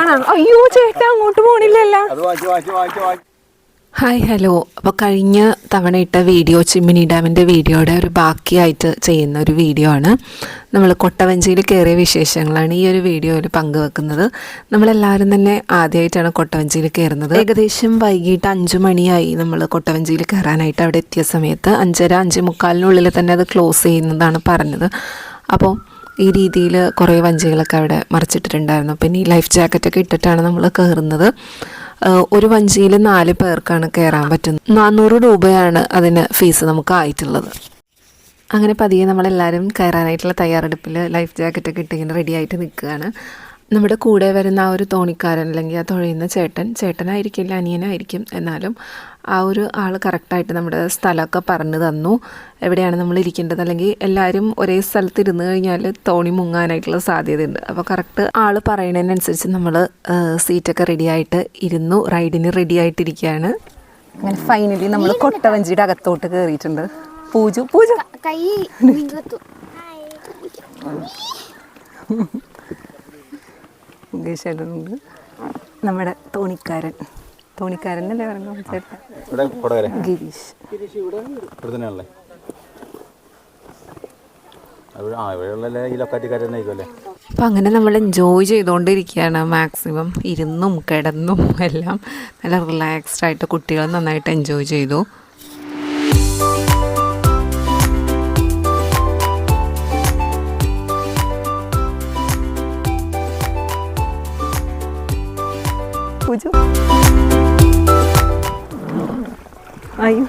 ആണോ? അയ്യോ ചേട്ടാ അങ്ങോട്ട് പോണില്ലല്ലോ. Hi hello. അപ്പോൾ കഴിഞ്ഞ തവണ ഇട്ട വീഡിയോ ചിമ്മിനി ഡാമിന്റെ വീഡിയോയുടെ ഒരു ബാക്കിയായിട്ട് ചെയ്യുന്ന ഒരു വീഡിയോ ആണ്. നമ്മൾ കൊട്ടവഞ്ചിയിൽ കയറിയ വിശേഷങ്ങളാണ് ഈ ഒരു വീഡിയോയിൽ പങ്കുവെക്കുന്നത്. നമ്മളെല്ലാവരും തന്നെ ആദ്യമായിട്ടാണ് കൊട്ടവഞ്ചിയിൽ കയറുന്നത് ഏകദേശം വൈകിട്ട് അഞ്ച് മണിയായി നമ്മൾ കൊട്ടവഞ്ചിയിൽ കയറാനായിട്ട് അവിടെ എത്തിയ സമയത്ത് അഞ്ചര അഞ്ച് മുക്കാലിനുള്ളിൽ തന്നെ അത് ക്ലോസ് ചെയ്യുന്നതാണ് പറഞ്ഞത്. അപ്പോൾ ഈ രീതിയിൽ കുറേ വഞ്ചികളൊക്കെ അവിടെ മറിച്ചിട്ടിട്ടുണ്ടായിരുന്നു. പിന്നെ ഈ ലൈഫ് ജാക്കറ്റൊക്കെ ഇട്ടിട്ടാണ് നമ്മൾ കയറുന്നത്. ഒരു വഞ്ചിയിൽ നാല് പേർക്കാണ് കയറാൻ പറ്റുന്നത്. നാനൂറ് രൂപയാണ് അതിന് ഫീസ് നമുക്ക് ആയിട്ടുള്ളത്. അങ്ങനെ പതിയെ നമ്മളെല്ലാവരും കയറാനായിട്ടുള്ള തയ്യാറെടുപ്പിൽ ലൈഫ് ജാക്കറ്റൊക്കെ ഇട്ട് ഇങ്ങനെ റെഡി ആയിട്ട് നിൽക്കുകയാണ്. നമ്മുടെ കൂടെ വരുന്ന ആ ഒരു തോണിക്കാരൻ അല്ലെങ്കിൽ ആ തുഴയുന്ന ചേട്ടൻ ചേട്ടനായിരിക്കില്ല അനിയനായിരിക്കും. എന്നാലും ആ ഒരു ആൾ കറക്റ്റായിട്ട് നമ്മുടെ സ്ഥലമൊക്കെ പറഞ്ഞു തന്നു. എവിടെയാണ് നമ്മൾ ഇരിക്കേണ്ടത്? അല്ലെങ്കിൽ എല്ലാവരും ഒരേ സ്ഥലത്ത് ഇരുന്ന് കഴിഞ്ഞാൽ തോണി മുങ്ങാനായിട്ടുള്ള സാധ്യതയുണ്ട്. അപ്പോൾ കറക്റ്റ് ആൾ പറയുന്നതിനനുസരിച്ച് നമ്മൾ സീറ്റൊക്കെ റെഡി ആയിട്ട് ഇരുന്നു. റൈഡിന് റെഡി ആയിട്ടിരിക്കുകയാണ്. അങ്ങനെ ഫൈനലി നമ്മൾ കൊട്ടവഞ്ചിയുടെ അകത്തോട്ട് കയറിയിട്ടുണ്ട് പൂജു പൂജ. കൈ മുകേഷ് നമ്മുടെ തോണിക്കാരൻ. തോണിക്കാരൻ അല്ലേ പറഞ്ഞു ഗിരീഷ്. അപ്പം അങ്ങനെ നമ്മൾ എൻജോയ് ചെയ്തുകൊണ്ടിരിക്കുകയാണ് മാക്സിമം. ഇരുന്നും കിടന്നും എല്ലാം നല്ല റിലാക്സ്ഡ് ആയിട്ട് കുട്ടികൾ നന്നായിട്ട് എൻജോയ് ചെയ്തു. അയ്യോ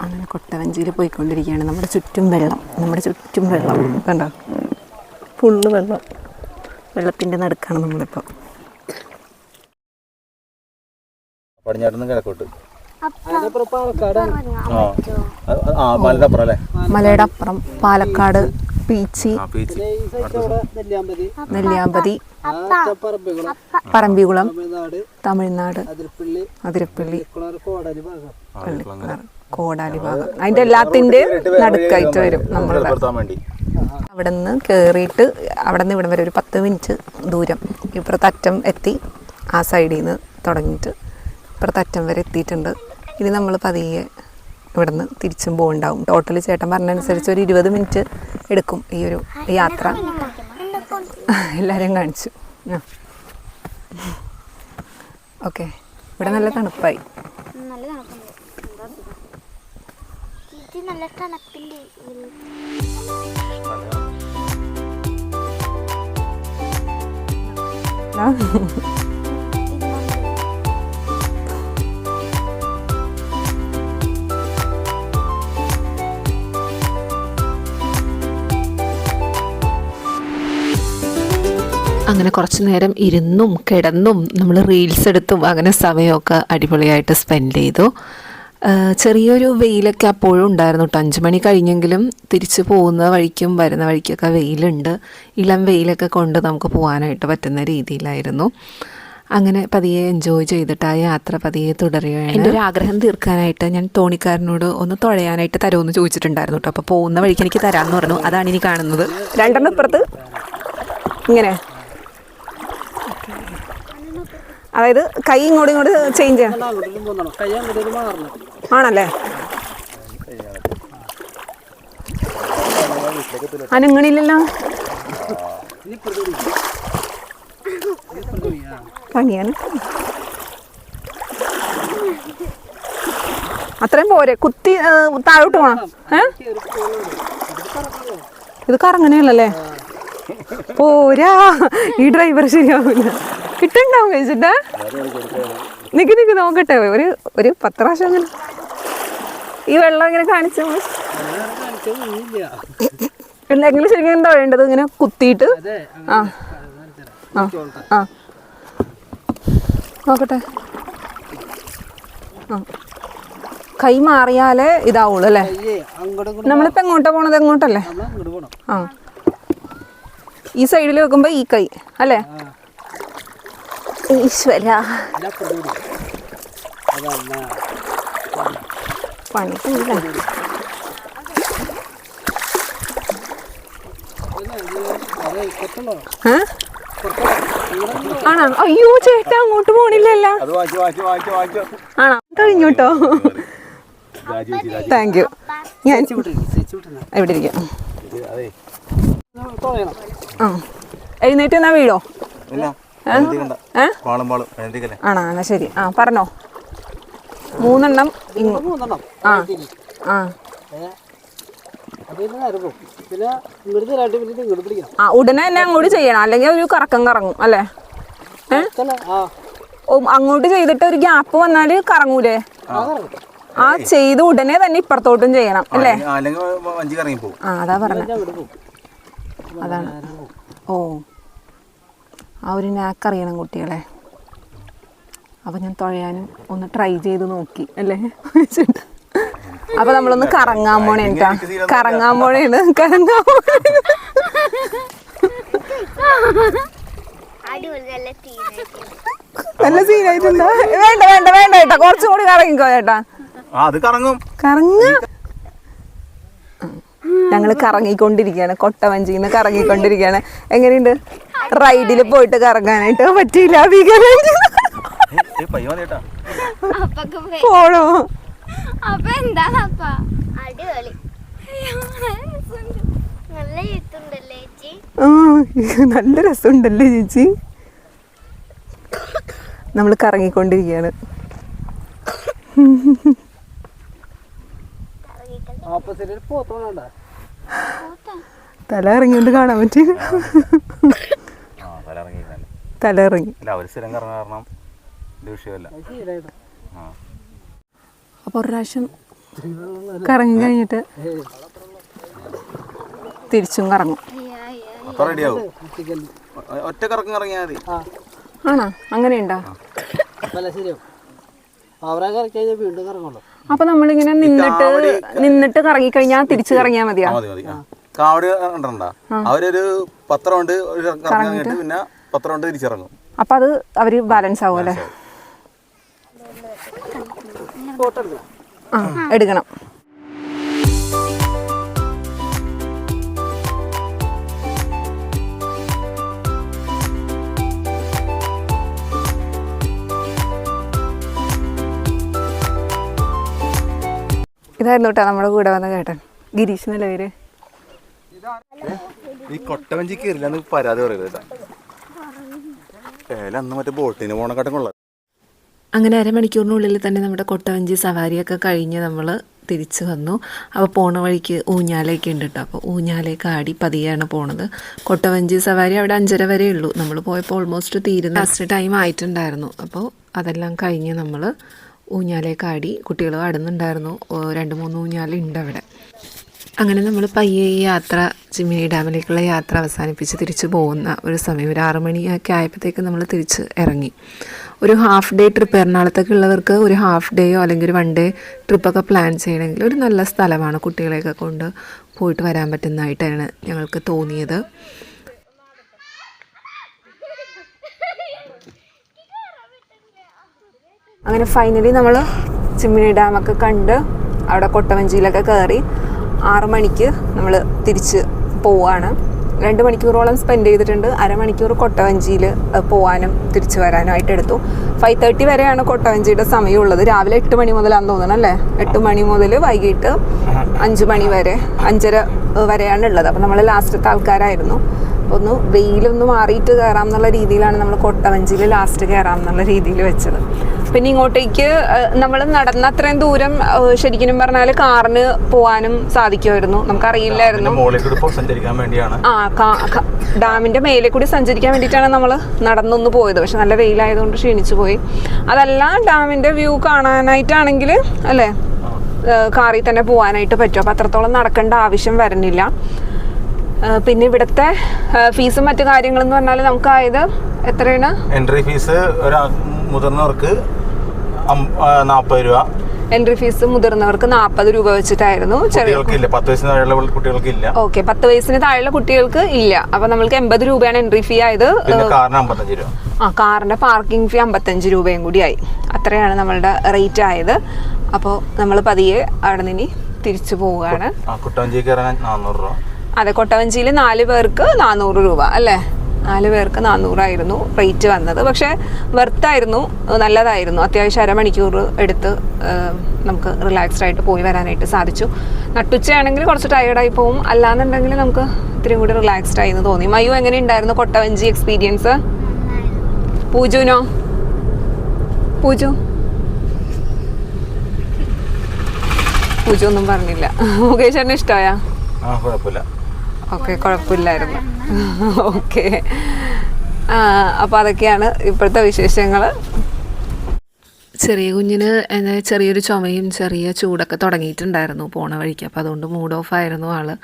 അങ്ങനെ കൊട്ടവഞ്ചിയിൽ പോയിക്കൊണ്ടിരിക്കുകയാണ്. നമ്മുടെ ചുറ്റും വെള്ളം. നമ്മുടെ ചുറ്റും വെള്ളം. കണ്ടോ? ഫുള്ള് വെള്ളം. വെള്ളത്തിന്റെ നടുക്കാണ് നമ്മളിപ്പോൾ. പടിഞ്ഞാട്ടുനിന്ന് കിഴക്കോട്ട്. ആ. മലയുടെ അപ്പുറം അല്ലേ? മലയുടെ അപ്പുറം. പാലക്കാട് പീച്ചി നെല്ലിയാമ്പതി. പറമ്പികുളം തമിഴ്നാട്. അതിരപ്പള്ളി. കോടാലി ഭാഗം. അതിന്റെ എല്ലാത്തിന്റെ നടുക്കായിട്ട് വരും നമ്മളുടെ അവിടെ നിന്ന് കയറിയിട്ട് അവിടെ നിന്ന് ഇവിടം വരെ ഒരു പത്ത് മിനിറ്റ് ദൂരം. ഇപ്പുറത്തറ്റം എത്തി ആ സൈഡിൽ നിന്ന് തുടങ്ങിയിട്ട് ഇപ്പുറത്തെ അറ്റം വരെ എത്തിയിട്ടുണ്ട്. ഇനി നമ്മൾ പതിയെ ഇവിടുന്ന് തിരിച്ചും പോകുന്നുണ്ടാവും ടോട്ടൽ ചേട്ടൻ പറഞ്ഞനുസരിച്ച് ഒരു ഇരുപത് മിനിറ്റ് എടുക്കും ഈ ഒരു യാത്ര. എല്ലാവരെയും കാണിച്ചു. ഓക്കെ ഇവിടെ നല്ല തണുപ്പായി. നല്ല തണുപ്പിന്റെ അങ്ങനെ കുറച്ച് നേരം ഇരുന്നും കിടന്നും നമ്മൾ റീൽസ് എടുത്തും അങ്ങനെ സമയമൊക്കെ അടിപൊളിയായിട്ട് സ്പെൻഡ് ചെയ്തു. ചെറിയൊരു വെയിലൊക്കെ അപ്പോഴും ഉണ്ടായിരുന്നു കേട്ടോ അഞ്ച് മണി കഴിഞ്ഞെങ്കിലും തിരിച്ചു പോകുന്ന വഴിക്കും വരുന്ന വഴിക്കൊക്കെ വെയിലുണ്ട്. ഇളം വെയിലൊക്കെ കൊണ്ട് നമുക്ക് പോകാനായിട്ട് പറ്റുന്ന രീതിയിലായിരുന്നു. അങ്ങനെ പതിയെ എൻജോയ് ചെയ്തിട്ട് ആ യാത്ര പതിയെ തുടരുകയാണ്. എന്റെ ഒരു ആഗ്രഹം തീർക്കാനായിട്ട് ഞാൻ തോണിക്കാരനോട് ഒന്ന് തുഴയാനായിട്ട് തരുമെന്ന് ചോദിച്ചിട്ടുണ്ടായിരുന്നു കേട്ടോ അപ്പോൾ പോകുന്ന വഴിക്ക് എനിക്ക് തരാമെന്ന് പറഞ്ഞു. അതാണ് ഇനി കാണുന്നത്. രണ്ടെണ്ണം ഇപ്പുറത്ത്. ഇങ്ങനെ. അതായത് കൈ ഇങ്ങോട്ടും ഇങ്ങോട്ട് ചേഞ്ച് ചെയ്യണം ആണല്ലേ? അനങ്ങണില്ലല്ലോ പണിയാണ് അത്രയും പോരെ. കുത്തി താഴോട്ട് പോണം. ഏ? ഇത് കറങ്ങനെയല്ലേ പോരാ. ഈ ഡ്രൈവർ ശരിയാവില്ല കിട്ടുണ്ടാവും കഴിച്ചിട്ടാ. നിക്ക് നിക്ക് നോക്കട്ടെ. ഒരു ഒരു പത്ത് പ്രാവശ്യം അങ്ങനെ. ഈ വെള്ളം ഇങ്ങനെ കാണിച്ചു എന്തെങ്കിലും ശരിക്കും എന്താ വേണ്ടത് ഇങ്ങനെ കുത്തിയിട്ട്? ആ. ആ ആ. നോക്കട്ടെ. ആ. കൈ മാറിയാലേ ഇതാവുള്ളൂ അല്ലേ? നമ്മളിപ്പോ എങ്ങോട്ടാ പോണത്? എങ്ങോട്ടല്ലേ? ആ. ഈ സൈഡിൽ വെക്കുമ്പോ ഈ കൈ അല്ലേ? ഈശ്വര? ആണോ? അയ്യോ ചേട്ടാ അങ്ങോട്ട് പോണില്ലല്ലോ. ആണോ? കഴിഞ്ഞോട്ടോ താങ്ക് യു. ഞാൻ എവിടെ ഇരിക്കാം. എഴുന്നേറ്റ് എന്നാ വീഴോ? ആണോ? എന്നാ ശരി. ആ പറഞ്ഞോ. മൂന്നെണ്ണം ഇങ്ങോ. ആ ആ പിന്നെ ഇവിടുന്ന് രണ്ട് ഇങ്ങോട്ട് പിടിക്കണം. ആ ഉടനെ തന്നെ അങ്ങോട്ട് ചെയ്യണം. അല്ലെങ്കിൽ ഒരു കറക്കം കറങ്ങും അല്ലേ? അങ്ങോട്ട് ചെയ്തിട്ട് ഒരു ഗ്യാപ്പ് വന്നാൽ കറങ്ങൂലേ? ആ ചെയ്ത് ഉടനെ തന്നെ ഇപ്പുറത്തോട്ടും ചെയ്യണം അല്ലേ? അല്ലെങ്കിൽ വഞ്ചി കറങ്ങി പോകും ആ അതാ പറഞ്ഞു. അതാണ്. ഓ. ആ ഒരു നാക്ക് അറിയണം കുട്ടികളെ. അപ്പോൾ ഞാൻ തുഴയാനും ഒന്ന് ട്രൈ ചെയ്ത് നോക്കി അല്ലേ? അപ്പോൾ നമ്മളൊന്ന് കറങ്ങാൻ പോണേ കേട്ടാ കറങ്ങാൻ പോണേണ്. കറങ്ങാൻ നല്ല സീനായിട്ടുണ്ടോ വേണ്ട വേണ്ട വേണ്ട ചേട്ടാ കുറച്ചുകൂടി കറങ്ങിക്കോ ചേട്ടാ ആ അത് കറങ്ങും. കറങ്ങ ഞങ്ങൾ കറങ്ങിക്കൊണ്ടിരിക്കുകയാണ്. കൊട്ടവഞ്ചിന്ന് കറങ്ങിക്കൊണ്ടിരിക്കുകയാണ്. എങ്ങനെയുണ്ട്? റൈഡിൽ പോയിട്ട് കറങ്ങാനായിട്ട് പറ്റിയില്ല. പോണോ? അപ്പൊ എന്താണ് അപ്പ അടിപൊളി. നല്ല രസമുണ്ടല്ലേ ചേച്ചി? നമ്മൾ കറങ്ങിക്കൊണ്ടിരിക്കുകയാണ്. ഓപ്പോസിറ്റ് പോത്തോണണ്ട തല ഇറങ്ങിയോണ്ട് കാണാൻ പറ്റി. തല ഇറങ്ങി അപ്പൊ ഒരു പ്രാവശ്യം കറങ്ങി കഴിഞ്ഞിട്ട് തിരിച്ചും കറങ്ങും. ഒറ്റ കറക്കം ഇറങ്ങിയാൽ മതി. ആണോ? അങ്ങനെയുണ്ടോ? അല്ല അവരാ അവരെ കറക്കി കഴിഞ്ഞാൽ വീണ്ടും കറങ്ങുള്ളൂ. അപ്പൊ നമ്മളിങ്ങനെ നിന്നിട്ട് നിന്നിട്ട് കറങ്ങി കഴിഞ്ഞാൽ തിരിച്ചു കറങ്ങിയാ മതിയാ? മതി മതി. കാവടി ഉണ്ടണ്ട അവരൊരു പത്ത് റൗണ്ട് കഴിഞ്ഞിട്ട് പിന്നെ പത്ത് റൗണ്ട് തിരിച്ചിറങ്ങും. അപ്പൊ അത് അവർ ബാലൻസ് ആവുമല്ലേ? അല്ലേ ആ എടുക്കണം. ഇതായിരുന്നു കേട്ടോ നമ്മുടെ കൂടെ വന്ന കേട്ടൻ. ഗിരീഷ് എന്നല്ല പേര് ഈ കൊട്ടവഞ്ചി കയറില്ല പരാതി പറയരുത് ഏല അന്ന് മറ്റേ ബോട്ടിന് പോണക്കാട്ടും കൊള്ളാം. അങ്ങനെ അരമണിക്കൂറിനുള്ളിൽ തന്നെ നമ്മുടെ കൊട്ടവഞ്ചി സവാരിയൊക്കെ കഴിഞ്ഞ് നമ്മൾ തിരിച്ചു വന്നു. അപ്പോൾ പോണ വഴിക്ക് ഊഞ്ഞാലയൊക്കെ ഉണ്ട് കേട്ടോ. അപ്പോൾ ഊഞ്ഞാലയൊക്കെ ആടി പതിയാണ് പോണത്. കൊട്ടവഞ്ചി സവാരി അവിടെ അഞ്ചര വരെ ഉള്ളൂ. നമ്മൾ പോയപ്പോൾ ഓൾമോസ്റ്റ് തീരുന്ന ലാസ്റ്റ് ടൈം ആയിട്ടുണ്ടായിരുന്നു. അപ്പോൾ അതെല്ലാം കഴിഞ്ഞ് നമ്മൾ ഊഞ്ഞാലയൊക്കെ ആടി കുട്ടികൾ ആടുന്നുണ്ടായിരുന്നു. രണ്ട് മൂന്ന് ഊഞ്ഞാലുണ്ട് അവിടെ അങ്ങനെ നമ്മൾ പയ്യെ ഈ യാത്ര ചിമ്മിനി ഡാമിലേക്കുള്ള യാത്ര അവസാനിപ്പിച്ച് തിരിച്ചു പോകുന്ന ഒരു സമയം. ഒരു ആറു മണിയൊക്കെ ആയപ്പോഴത്തേക്ക് നമ്മൾ തിരിച്ച് ഇറങ്ങി. ഒരു ഹാഫ് ഡേ ട്രിപ്പ് എറണാകുളത്തൊക്കെ ഉള്ളവർക്ക് ഒരു ഹാഫ് ഡേയോ അല്ലെങ്കിൽ ഒരു വൺ ഡേ ട്രിപ്പൊക്കെ പ്ലാൻ ചെയ്യണമെങ്കിൽ ഒരു നല്ല സ്ഥലമാണ് കുട്ടികളെയൊക്കെ കൊണ്ട് പോയിട്ട് വരാൻ പറ്റുന്നതായിട്ടാണ് ഞങ്ങൾക്ക് തോന്നിയത്. അങ്ങനെ ഫൈനലി നമ്മൾ ചിമ്മിനി ഡാമൊക്കെ കണ്ട് അവിടെ കൊട്ടവഞ്ചിയിലൊക്കെ കയറി ആറു മണിക്ക് നമ്മൾ തിരിച്ച് പോവാണ്. രണ്ട് മണിക്കൂറോളം സ്പെൻഡ് ചെയ്തിട്ടുണ്ട്. അരമണിക്കൂർ കൊട്ടവഞ്ചിയിൽ പോകാനും തിരിച്ചു വരാനും ആയിട്ട് എടുത്തു. ഫൈവ് തേർട്ടി വരെയാണ് കൊട്ടവഞ്ചിയുടെ സമയമുള്ളത്. രാവിലെ എട്ട് മണി മുതലാന്ന് തോന്നണം അല്ലേ? എട്ട് മണി മുതൽ വൈകിട്ട് അഞ്ച് മണി വരെ അഞ്ചര വരെയാണ് ഉള്ളത് അപ്പോൾ നമ്മൾ ലാസ്റ്റത്തെ ആൾക്കാരായിരുന്നു. അപ്പോൾ ഒന്ന് വെയിലൊന്ന് മാറിയിട്ട് കയറാം എന്നുള്ള രീതിയിലാണ് നമ്മൾ കൊട്ടവഞ്ചിയിൽ ലാസ്റ്റ് കയറാം എന്നുള്ള രീതിയിൽ വെച്ചത്. പിന്നെ ഇങ്ങോട്ടേക്ക് നമ്മൾ നടന്ന അത്രയും ദൂരം ശരിക്കും പറഞ്ഞാൽ കാറിന് പോവാനും സാധിക്കുമായിരുന്നു. നമുക്കറിയില്ലായിരുന്നു. ആ ഡാമിന്റെ മേലെ കൂടി സഞ്ചരിക്കാൻ വേണ്ടിയിട്ടാണ് നമ്മൾ നടന്നൊന്ന് പോയത്. പക്ഷെ നല്ല വെയിലായതുകൊണ്ട് ക്ഷീണിച്ചു പോയി. അതല്ല ഡാമിന്റെ വ്യൂ കാണാനായിട്ടാണെങ്കിൽ അല്ലേ? കാറിൽ തന്നെ പോകാനായിട്ട് പറ്റും. അപ്പം അത്രത്തോളം നടക്കേണ്ട ആവശ്യം വരുന്നില്ല. പിന്നെ ഇവിടുത്തെ ഫീസും മറ്റു കാര്യങ്ങളെന്ന് പറഞ്ഞാൽ നമുക്കായത് എത്രയാണ്? എൻട്രി ഫീസ് ഒരു മുതിർന്നവർക്ക് നാൽപ്പത് രൂപ. എൻട്രി ഫീസ് മുതിർന്നവർക്ക് നാൽപ്പത് രൂപ വെച്ചിട്ടായിരുന്നു. ചെറിയ കുട്ടികൾക്കില്ല. പത്ത് വയസ്സിന് താഴെയുള്ള കുട്ടികൾക്കില്ല. ഓക്കെ. പത്ത് വയസ്സിന് താഴെയുള്ള കുട്ടികൾക്ക് ഇല്ല. അപ്പൊ നമ്മൾക്ക് എൺപത് രൂപയാണ് എൻട്രി ഫീ ആയത്. ആ കാറിന്റെ പാർക്കിംഗ് ഫീ അമ്പത്തഞ്ച് രൂപയും കൂടിയായി അത്രയാണ് നമ്മളുടെ റേറ്റ് ആയത്. അപ്പോൾ നമ്മൾ പതിയെ അവിടെ നിന്ന് തിരിച്ചു പോവുകയാണ്. ആ ഇറങ്ങാൻ നാനൂറ് രൂപ. അതെ കൊട്ടവഞ്ചിയിൽ നാല് പേർക്ക് നാനൂറ് രൂപ അല്ലേ? നാല് പേർക്ക് നാനൂറായിരുന്നു റേറ്റ് വന്നത്. പക്ഷേ വെർത്തായിരുന്നു നല്ലതായിരുന്നു. അത്യാവശ്യം അരമണിക്കൂർ എടുത്ത് നമുക്ക് റിലാക്സ്ഡ് ആയിട്ട് പോയി വരാനായിട്ട് സാധിച്ചു. നട്ടുച്ചയാണെങ്കിൽ കുറച്ച് ടയേർഡായി പോവും. അല്ലാന്നുണ്ടെങ്കിൽ നമുക്ക് ഇത്തിരി കൂടി റിലാക്സ്ഡ് ആയി എന്ന് തോന്നി. മയു എങ്ങനെ ഉണ്ടായിരുന്നു കൊട്ടവഞ്ചി എക്സ്പീരിയൻസ് പൂജുനോ? പൂജു? പൂജ ഒന്നും പറഞ്ഞില്ല. മുകേഷ് ചേട്ടന് ഇഷ്ടമായ ആ കുഴപ്പമില്ല. ഓക്കെ കുഴപ്പമില്ലായിരുന്നു. ഓക്കെ. അപ്പോൾ അതൊക്കെയാണ് ഇപ്പോഴത്തെ വിശേഷങ്ങൾ ചെറിയ കുഞ്ഞിന് ചെറിയൊരു ചുമയും ചെറിയ ചൂടൊക്കെ തുടങ്ങിയിട്ടുണ്ടായിരുന്നു പോണ വഴിക്ക്. അപ്പോൾ അതുകൊണ്ട് മൂഡ് ഓഫ് ആയിരുന്നു ആൾ.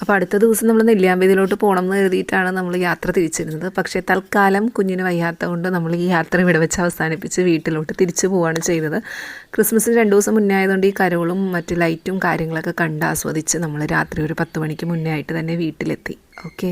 അപ്പോൾ അടുത്ത ദിവസം നമ്മൾ നെല്ലിയാമ്പതിയിലോട്ട് പോകണം എന്ന് കരുതിയിട്ടാണ് നമ്മൾ യാത്ര തിരിച്ചിരുന്നത്. പക്ഷേ തൽക്കാലം കുഞ്ഞിന് വയ്യാത്ത കൊണ്ട് നമ്മൾ ഈ യാത്ര ഇവിടെ വെച്ച് അവസാനിപ്പിച്ച് വീട്ടിലോട്ട് തിരിച്ചു പോവുകയാണ് ചെയ്തത്. ക്രിസ്മസിന് രണ്ട് ദിവസം മുന്നേ ആയതുകൊണ്ട് ഈ കരോളും മറ്റ് ലൈറ്റും കാര്യങ്ങളൊക്കെ കണ്ട് ആസ്വദിച്ച് നമ്മൾ രാത്രി ഒരു പത്ത് മണിക്ക് മുന്നേ ആയിട്ട് തന്നെ വീട്ടിലെത്തി. ഓക്കെ?